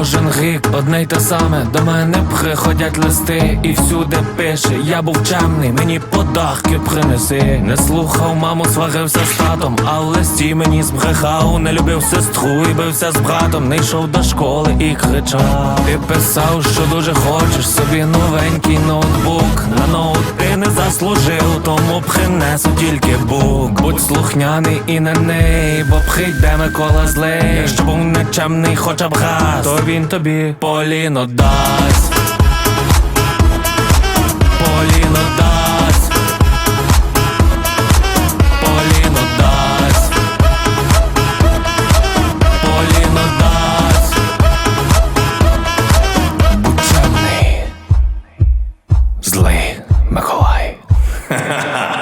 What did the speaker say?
Кожен рік одне й те саме до мене приходять листи, і всюди пише, я був чемний, мені подарки принеси. Не слухав маму, сварився з татом, а в листі мені збрехав, не любив сестру і бився з братом, не йшов до школи і кричав. Ти писав, що дуже хочеш собі новенький ноутбук. На ноут ти не заслужив, тому принесу тільки бук. Будь слухняний і не ней, бо прийде Микола злий. Якщо був нечемний хоча б раз, він тобі поліно дасть. Поліно дасть. Поліно дасть. Поліно дасть. Будь. Злий Миколай. Ха-ха-ха.